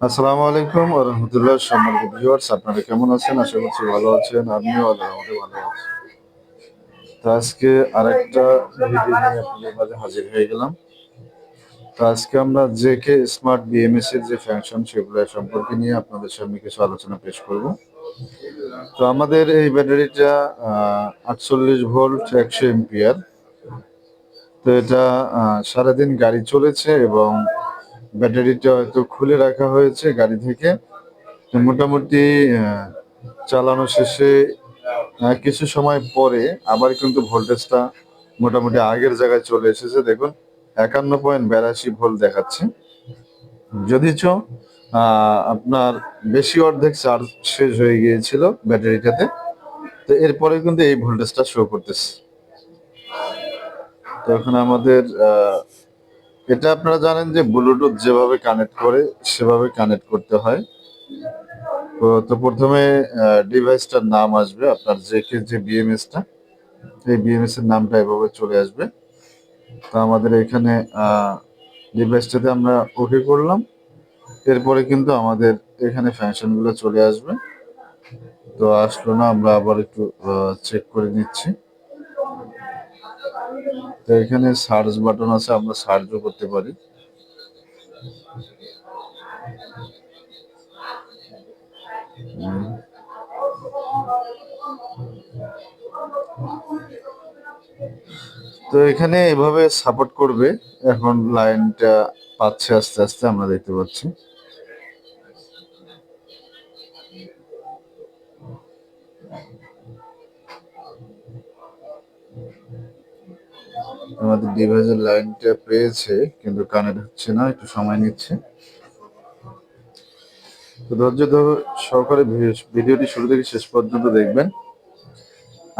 আসসালামু আলাইকুম রাহমাতুল্লাহ সম্মানিত ভিউয়ার্স আপনারা কেমন আছেন? আশা করছি ভালো আছেন। আমিও রহমতে ভালো আছি। তো আজকে আরেকটা ভিডিও নিয়ে আপনাদের মাঝে হাজির হয়ে গেলাম। তো আজকে আমরা জেকে স্মার্ট বিএমএস এর যে ফাংশন সেগুলো সম্পর্কে নিয়ে আপনাদের সামনে কিছু আলোচনা পেশ করব। তো আমাদের এই ব্যাটারিটা আটচল্লিশ ভোল্ট একশো এম্পিয়ার। তো এটা সারাদিন গাড়ি চলেছে এবং ব্যাটারিটা হয়তো খুলে রাখা হয়েছে গাড়ি থেকে। মোটামুটি চালানো শেষে কিছু সময় পরে আবার কিন্তু ভোল্টেজটা মোটামুটি আগের জায়গায় চলে এসেছে। দেখুন, একান্ন পয়েন্ট বিরাশি ভোল্ট দেখাচ্ছে। যদিচ আপনার বেশি অর্ধেক চার্জ শেষ হয়ে গিয়েছিল ব্যাটারিটাতে, তো এরপরে কিন্তু এই ভোল্টেজটা শো করতেছে। তো এখন আমাদের এটা আপনারা জানেন যে ব্লুটুথ যেভাবে কানেক্ট করে, সেভাবে কানেক্ট করতে হয়। তো প্রথমে ডিভাইসটার নাম আসবে আপনার যে কে, যে বিএমএসটা এই বিএমএস এর নামটা এভাবে চলে আসবে। তো আমাদের এখানে ডিভাইসটাতে আমরা ওকে করলাম। এরপরে কিন্তু আমাদের এখানে ফাংশনগুলো চলে আসবে। তো আসলো না, আমরা আবার একটু চেক করে নিচ্ছি। তো এখানে সার্চ বাটন আছে, আমরা সার্চও করতে পারি। তো এখানে এভাবে সাপোর্ট করবে এখন লাইনটা পাচ্ছে আস্তে আস্তে, আমরা দেখতে পাচ্ছি আমাদের ডিভাইসের লাইনটা পেয়েছে, কিন্তু কানেক্ট হচ্ছে না, একটু সময় নিচ্ছে। তো ধৈর্য ধরে সহকারে ভিডিওটি শুরু থেকে শেষ পর্যন্ত দেখবেন।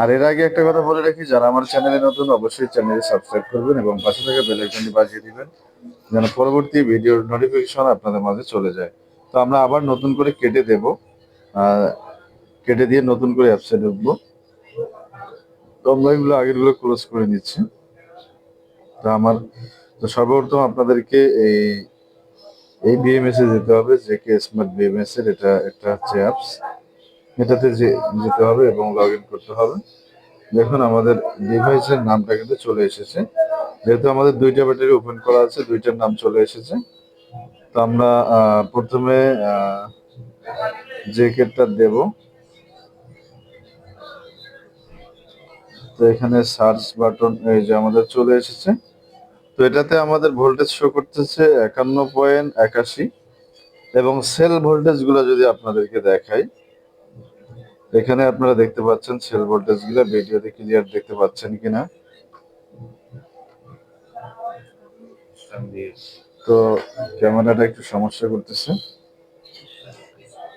আর এর আগে একটা কথা বলে রাখি, যারা আমার চ্যানেলে নতুন, অবশ্যই চ্যানেলে সাবস্ক্রাইব করবেন এবং পাশে থাকা বেল আইকনটি বাজিয়ে দিবেন, যেন পরবর্তী ভিডিওর নোটিফিকেশন আপনাদের মাঝে চলে যায়। তো আমরা আবার নতুন করে কেটে দেব। কেটে দিয়ে নতুন করে অ্যাপসে ঢুকবো। তো আমরা এগুলো আগেরগুলো ক্লোজ করে নিচ্ছি। তো আমার তো সর্বপ্রথম আপনাদেরকে এই এই বিএমএস এ যেতে হবে যে কে স্মার্ট বিএমএস এর এটা একটা হচ্ছে অ্যাপস এটাতে যে যেতে হবে এবং লগ ইন করতে হবে। দেখুন, আমাদের ডিভাইসের নামটা কিন্তু চলে এসেছে। যেহেতু আমাদের দুইটা ব্যাটারি ওপেন করা আছে, দুইটার নাম চলে এসেছে। তো আমরা প্রথমে যে কেটটা দেব। তো এখানে সার্চ বাটন এই যে আমাদের চলে এসেছে। তো এটাতে আমাদের ভোল্টেজ শো করতেছে একান্ন পয়েন্ট একাশি এবং সেল ভোল্টেজগুলো যদি আপনাদেরকে দেখাই, এখানে আপনারা দেখতে পাচ্ছেন সেল ভোল্টেজগুলো ভিডিওতে ক্লিয়ার দেখতে পাচ্ছেন কিনা? তো ক্যামেরাটা একটু সমস্যা করতেছে।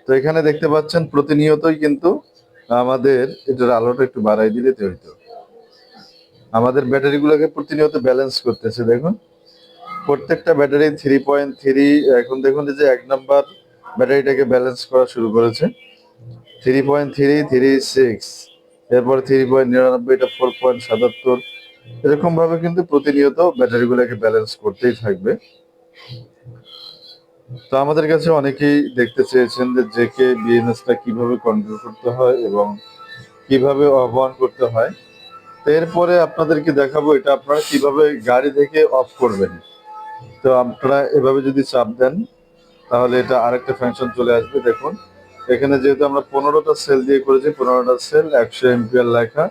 তো এখানে দেখতে পাচ্ছেন প্রতিনিয়তই কিন্তু আমাদের এটার আলোটা একটু বাড়াই দিলে তো হইতো আমাদের ব্যাটারি গুলোকে প্রতিনিয়ত ব্যালেন্স করতেছে, দেখুন। প্রত্যেকটা ব্যাটারি থ্রি পয়েন্ট থ্রি এখন দেখুন যে এক নাম্বার ব্যাটারিটাকে ব্যালেন্স করা শুরু করেছে। Three point three three six এরপর থ্রি পয়েন্ট নিরানব্বই এটা ফোর পয়েন্ট সাতাত্তর এরকম ভাবে কিন্তু প্রতিনিয়ত ব্যাটারি গুলোকে ব্যালেন্স করতেই থাকবে। তো আমাদের কাছে অনেকেই দেখতে চেয়েছেন যে জেকে বিএনএসটা কীভাবে কন্ট্রোল করতে হয় এবং কীভাবে আহ্বান করতে হয়। এরপরে আপনাদেরকে দেখাবো এটা আপনারা কীভাবে গাড়ি থেকে অফ করবেন। তো আপনারা এভাবে যদি চাপ দেন, তাহলে এটা আরেকটা ফাংশন চলে আসবে, দেখুন। এখানে যেহেতু আমরা পনেরোটা সেল দিয়ে করেছি, পনেরোটা সেল একশো এমপিআর লেখা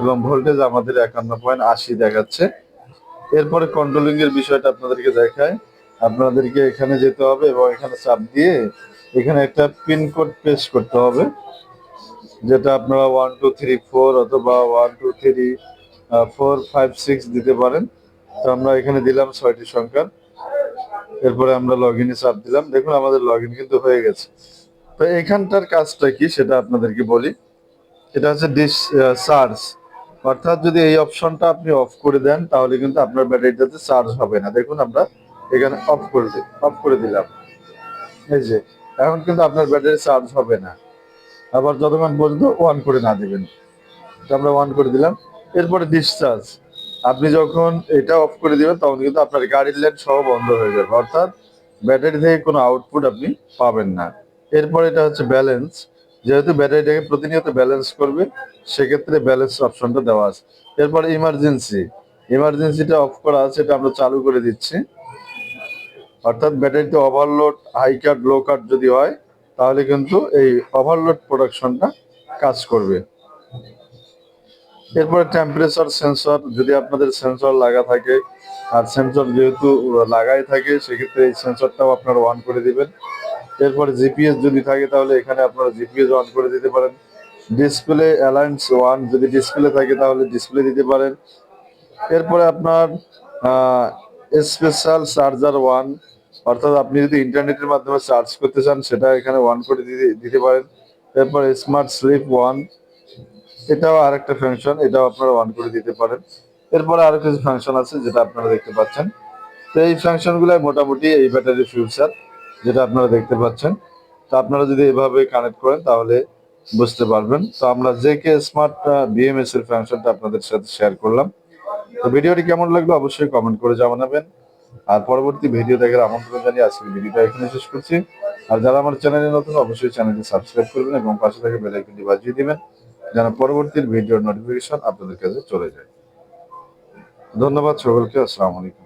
এবং ভোল্টেজ আমাদের একান্ন পয়েন্ট আশি দেখাচ্ছে। এরপরে কন্ট্রোলিং এর বিষয়টা আপনাদেরকে দেখায়। আপনাদেরকে এখানে যেতে হবে এবং এখানে চাপ দিয়ে এখানে একটা পিনকোড পেস্ট করতে হবে। যেটা আপনারা ওয়ান টু থ্রি ফোর অথবা one two three four five six দিতে পারেন। তো আমরা এখানে দিলাম ছয়টি সংখ্যা। এরপরে আমরা লগ ইনে চাপ দিলাম। দেখুন, আমাদের লগ কিন্তু হয়ে গেছে। তো এখানটার কাজটা কি সেটা আপনাদেরকে বলি। এটা হচ্ছে ডিস চার্জ অর্থাৎ যদি এই অপশনটা আপনি অফ করে দেন, তাহলে কিন্তু আপনার ব্যাটারিটাতে চার্জ হবে না। দেখুন, আমরা এখানে অফ করে অফ করে দিলাম। এই যে, এখন কিন্তু আপনার ব্যাটারি চার্জ হবে না। আবার যতক্ষণ পর্যন্ত অন করে না দেবেন। আমরা অন করে দিলাম। এরপরে ডিসচার্জ আপনি যখন এটা অফ করে দিবেন, তখন কিন্তু আপনার গাড়ির লাইট সহ বন্ধ হয়ে যাবে। অর্থাৎ ব্যাটারি থেকে কোনো আউটপুট আপনি পাবেন না। এরপর এটা হচ্ছে ব্যালেন্স যেহেতু ব্যাটারিটাকে প্রতিনিয়ত ব্যালেন্স করবে, সেক্ষেত্রে ব্যালেন্স অপশনটা দেওয়া আছে। এরপরে ইমার্জেন্সি ইমার্জেন্সিটা অফ করা আছে, এটা আমরা চালু করে দিচ্ছি। অর্থাৎ ব্যাটারিতে ওভারলোড হাই কাট লো কাট যদি হয় তাহলে কিন্তু এই ওভারলোড প্রোডাকশনটা কাজ করবে। এরপরে টেম্পারেচার সেন্সর যদি আপনাদের সেন্সর লাগা থাকে, আর সেন্সর যেহেতু লাগাই থাকে, সেক্ষেত্রে এই সেন্সরটাও আপনারা অন করে দিবেন। এরপরে জিপিএস যদি থাকে, তাহলে এখানে আপনারা জিপিএস অন করে দিতে পারেন। ডিসপ্লে অ্যালায়েন্স ওয়ান যদি ডিসপ্লে থাকে, তাহলে ডিসপ্লে দিতে পারেন। এরপরে আপনার স্পেশাল চার্জার ওয়ান অর্থাৎ আপনি যদি ইন্টারনেটের মাধ্যমে চার্জ করতে চান, সেটা এখানে ওয়ান করে দিতে পারেন। এরপর স্মার্ট স্লিপ ওয়ান এটাও আরেকটা ফাংশন এটাও আপনারা অন করে দিতে পারেন। এরপরে আরও কিছু ফাংশন আছে, যেটা আপনারা দেখতে পাচ্ছেন। তো এই ফাংশনগুলো মোটামুটি এই ব্যাটারি ফিউচার যেটা আপনারা দেখতে পাচ্ছেন। তো আপনারা যদি এভাবে কানেক্ট করেন, তাহলে বুঝতে পারবেন। তো আমরা জে কে স্মার্ট বিএমএস এর ফাংশনটা আপনাদের সাথে শেয়ার করলাম। তো ভিডিওটি কেমন লাগল, অবশ্যই কমেন্ট করে জানাবেন। আর পরবর্তী ভিডিও দেখার আমন্ত্রণ জানিয়ে আজকের ভিডিওটা এখানে শেষ করছি। আর যারা আমার চ্যানেলে নতুন, অবশ্যই চ্যানেলটি সাবস্ক্রাইব করবেন এবং পাশে থেকে বেলাইকনটি বাজিয়ে দিবেন, যেন পরবর্তী ভিডিওর নোটিফিকেশন আপনাদের কাছে চলে যায়। ধন্যবাদ সকলকে, আসসালামু আলাইকুম।